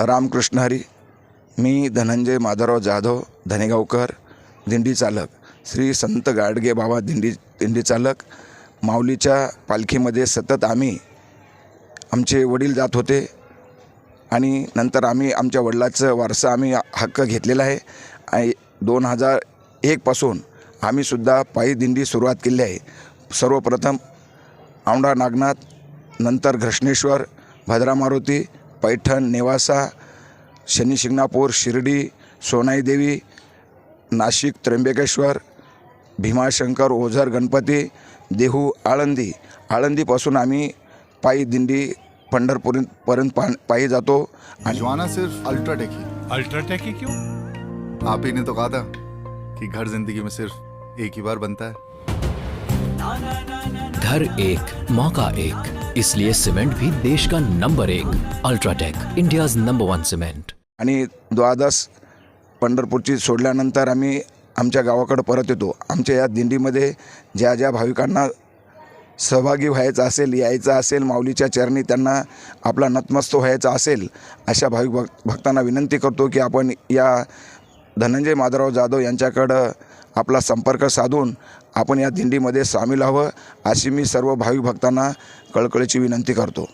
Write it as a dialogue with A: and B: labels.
A: रामकृष्ण हरी मी धनंजय माधवराव जाधव धनेगावकर दिंडी चालक. श्री संत गाडगे बाबा दिंडी दिंडी चालक. माऊलीच्या पालखीमध्ये सतत आम्ही आमचे वडील जात होते. आणि नंतर आम्ही आमच्या वडिलाचं वारसा आम्ही हक्क घेतलेला आहे. आणि दोन हजार एकपासून आम्हीसुद्धा पायी दिंडी सुरुवात केली आहे. सर्वप्रथम औंढा नागनाथ नंतर घृष्णेश्वर भद्रा मारुती पैठण नेवासा शनी शिंगणापूर शिर्डी सोनाई देवी नाशिक त्र्यंबकेश्वर भीमाशंकर ओझर गणपती देहू आळंदी. आळंदीपासून आम्ही पायी दिंडी पंढरपूरपर्यंत पा पायी जातो आणि
B: भिजवाना सिर्फ अल्ट्राटेक. ही
C: अल्ट्राटेक ही क्यों?
B: आप ही ने तो कहा था कि घर जिंदगी में सिर्फ एक ही बार बनता है।
D: घर एक मौका एक। इसलिए सीमेंट भी देश का नंबर एक UltraTech India number one cement.
A: आणि द्वादश पंढरपूरची सोडल्यानंतर आम्ही आमच्या गावाकडं परत येतो. आमच्या या दिंडीमध्ये ज्या ज्या भाविकांना सहभागी व्हायचं असेल यायचं असेल माऊलीच्या चरणी त्यांना आपला नतमस्त व्हायचा असेल अशा भाविक भक्त भक्तांना विनंती करतो की आपण या धनंजय माधवराव जाधव यांच्याकडं आपला संपर्क साधून आपण या दिंडीमध्ये सामील व्हावं अशी मी सर्व भाविक भक्तांना कळकळीची विनंती करतो.